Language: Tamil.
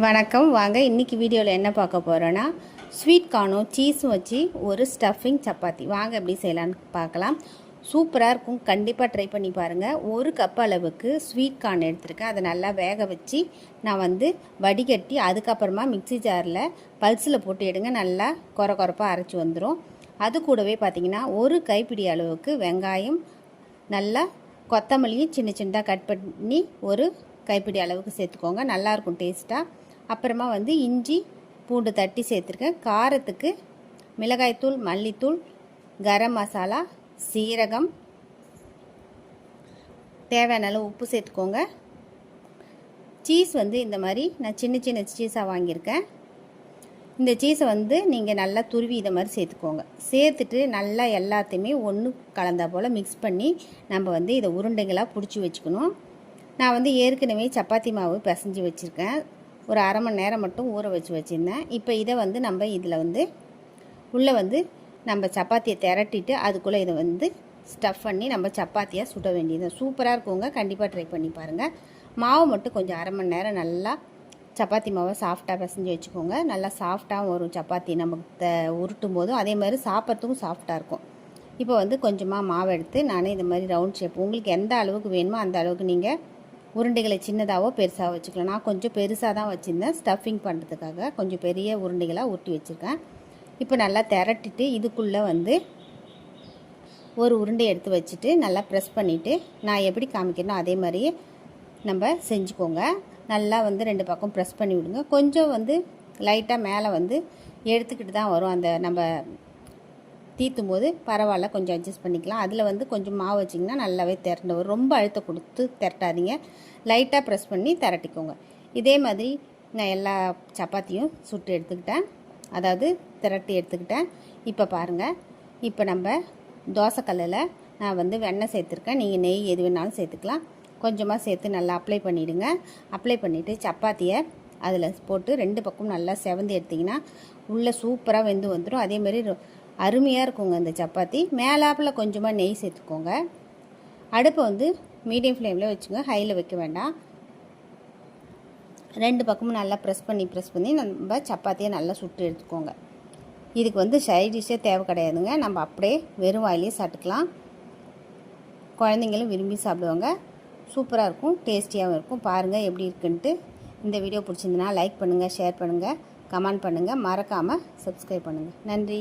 வணக்கம். வாங்க இன்றைக்கி வீடியோவில் என்ன பார்க்க போகிறோன்னா ஸ்வீட் கார்னும் சீஸும் வச்சு ஒரு ஸ்டஃபிங் சப்பாத்தி. வாங்க எப்படி செய்யலான்னு பார்க்கலாம். சூப்பராக இருக்கும். கண்டிப்பாக ட்ரை பண்ணி பாருங்கள் ஒரு கப் அளவுக்கு ஸ்வீட் கார்ன் எடுத்திருக்கேன். அதை நல்லா வேக வச்சு நான் வந்து வடிகட்டி அதுக்கப்புறமா மிக்ஸி ஜாரில் பல்ஸில் போட்டு எடுங்க. நல்லா கொர கொரப்பாக அரைச்சி வந்துடும் அது கூடவே பார்த்திங்கன்னா ஒரு கைப்பிடி அளவுக்கு வெங்காயம் நல்லா கொத்தமல்லியும் சின்ன சின்னதாக கட் பண்ணி ஒரு கைப்பிடி அளவுக்கு சேர்த்துக்கோங்க. நல்லாயிருக்கும் டேஸ்ட்டாக அப்புறமா வந்து இஞ்சி பூண்டு தட்டி சேர்த்துருக்கேன். காரத்துக்கு மிளகாய்த்தூள் மல்லித்தூள் கரம் மசாலா சீரகம். தேவையான அளவு உப்பு சேர்த்துக்கோங்க. சீஸ் வந்து இந்த மாதிரி நான் சின்ன சின்ன சீஸாக வாங்கியிருக்கேன். இந்த சீஸை வந்து நீங்கள் நல்லா துருவி இதை மாதிரி சேர்த்துக்கோங்க. சேர்த்துட்டு நல்லா எல்லாத்தையுமே ஒன்று கலந்தா போல் மிக்ஸ் பண்ணி நம்ம வந்து இதை உருண்டைகளாக பிடிச்சி வச்சுக்கணும். நான் வந்து ஏற்கனவே சப்பாத்தி மாவு பிசைஞ்சு வச்சுருக்கேன். ஒரு அரை மணி நேரம் மட்டும் ஊற வச்சு வச்சுருந்தேன். இப்போ இதை வந்து நம்ம இதில் வந்து உள்ளே வந்து நம்ம சப்பாத்தியை திரட்டிட்டு அதுக்குள்ளே இதை வந்து ஸ்டஃப் பண்ணி நம்ம சப்பாத்தியாக சுட வேண்டியது. சூப்பராக இருக்குங்க. கண்டிப்பாக ட்ரை பண்ணி பாருங்கள் மாவு மட்டும் கொஞ்சம் அரை மணி நேரம் நல்லா சப்பாத்தி மாவை சாஃப்டாக பிசைஞ்சு வச்சுக்கோங்க. நல்லா சாஃப்டாகவும் வரும் சப்பாத்தி. நமக்கு த உருட்டும் போதும் அதே மாதிரி சாப்பிட்றதுக்கும் சாஃப்டாக இருக்கும். இப்போ வந்து கொஞ்சமாக மாவு எடுத்து நானே இந்த மாதிரி ரவுண்ட் ஷேப் உங்களுக்கு எந்த அளவுக்கு வேணுமோ அந்த அளவுக்கு நீங்கள் உருண்டைகளை சின்னதாகவோ பெருசாக வச்சுக்கலாம். நான் கொஞ்சம் பெருசாக தான் வச்சுருந்தேன். ஸ்டஃபிங் பண்ணுறதுக்காக கொஞ்சம் பெரிய உருண்டைகளாக ஒட்டி வச்சுருக்கேன். இப்போ நல்லா திரட்டிட்டு இதுக்குள்ளே வந்து ஒரு உருண்டை எடுத்து வச்சுட்டு நல்லா ப்ரெஸ் பண்ணிவிட்டு நான் எப்படி காமிக்கணும் அதே மாதிரியே நம்ம செஞ்சுக்கோங்க. நல்லா வந்து ரெண்டு பக்கம் ப்ரெஸ் பண்ணி விடுங்க. கொஞ்சம் வந்து லைட்டாக மேலே வந்து எடுத்துக்கிட்டு தான் வரும். அந்த நம்ம தீத்தும் போது பரவாயில்ல கொஞ்சம் அட்ஜஸ்ட் பண்ணிக்கலாம். அதில் வந்து கொஞ்சம் மாவு வச்சிங்கன்னா நல்லாவே திரண்டு வரும். ரொம்ப அழுத்தம் கொடுத்து திரட்டாதீங்க. லைட்டாக ப்ரெஸ் பண்ணி திரட்டிக்கோங்க. இதே மாதிரி நான் எல்லா சப்பாத்தியும் சுட்டு எடுத்துக்கிட்டேன். அதாவது திரட்டி எடுத்துக்கிட்டேன். இப்போ பாருங்கள் இப்போ நம்ம தோசைக்கல்லில் நான் வந்து வெண்ணெய் சேர்த்துருக்கேன். நீங்கள் நெய் எது வேணாலும் சேர்த்துக்கலாம். கொஞ்சமாக சேர்த்து நல்லா அப்ளை பண்ணிவிடுங்க அப்ளை பண்ணிவிட்டு சப்பாத்தியை அதில் போட்டு ரெண்டு பக்கம் நல்லா செவந்து எடுத்திங்கன்னா உள்ளே சூப்பராக வெந்து வந்துடும் அதேமாரி அருமையாக இருக்குங்க இந்த சப்பாத்தி. மேலாப்பில் கொஞ்சமாக நெய் சேர்த்துக்கோங்க. அடுப்பை வந்து மீடியம் ஃப்ளேமில் வச்சுங்க. ஹையில் வைக்க வேண்டாம். ரெண்டு பக்கமும் நல்லா ப்ரெஸ் பண்ணி ப்ரெஸ் பண்ணி நம்ம சப்பாத்தியை நல்லா சுட்டு எடுத்துக்கோங்க. இதுக்கு வந்து சைட் டிஷ்ஷே தேவை கிடையாதுங்க. நம்ம அப்படியே வெறும் வாயிலே சாப்பிட்டுக்கலாம். குழந்தைங்களும் விரும்பி சாப்பிடுவாங்க. சூப்பராக இருக்கும் டேஸ்டியாகவும் இருக்கும். பாருங்கள் எப்படி இருக்குன்ட்டு. இந்த வீடியோ பிடிச்சிருந்தனா லைக் பண்ணுங்கள் ஷேர் பண்ணுங்கள் கமெண்ட் பண்ணுங்கள் மறக்காமல் சப்ஸ்கிரைப் பண்ணுங்கள் நன்றி.